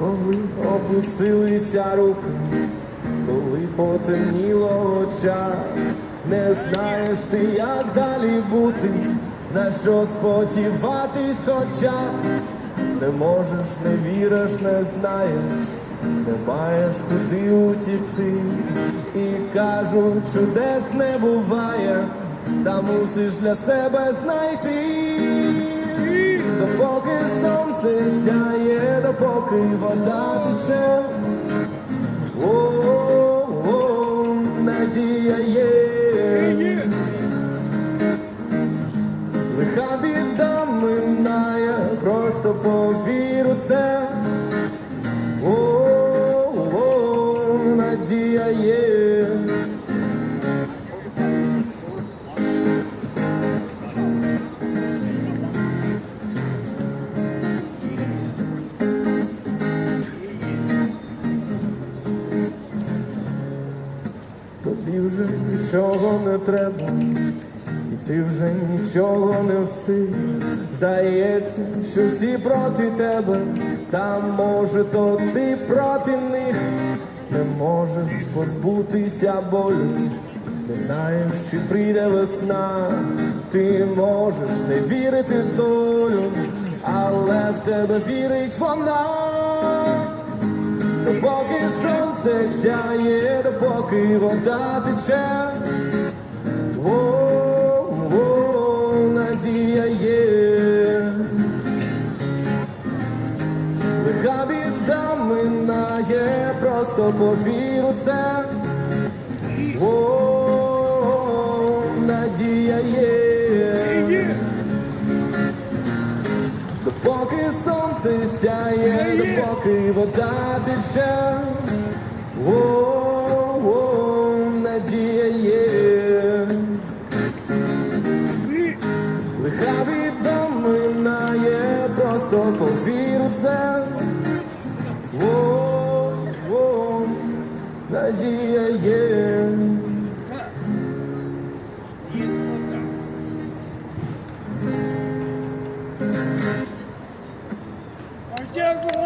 опустилися руки, коли потемніло в очах, не знаєш ти, як далі бути, на що сподіватись, хоча не можеш, не віриш, не знаєш, не маєш куди утікти, і кажуть, чудес не буває, та мусиш для себе знайти. Допоки сонце сяє, допоки вода тече, о, надія є. Лиха біда минає, просто повір Тобі вже нічого не треба, і ти вже нічого не встиг. Здається, що всі проти тебе, та може то ти проти них. Не можеш позбутися болю, не знаєш, чи прийде весна. Ти можеш не вірити в долю, але в тебе вірить вона. Допоки сонце сяє, допоки вода тече, о, о, надія є. Лиха біда минає, просто повір у це. О, надія є. Допоки сонце сяє, допоки вода тече, просто повір у це. О, о, надія є. Дякую.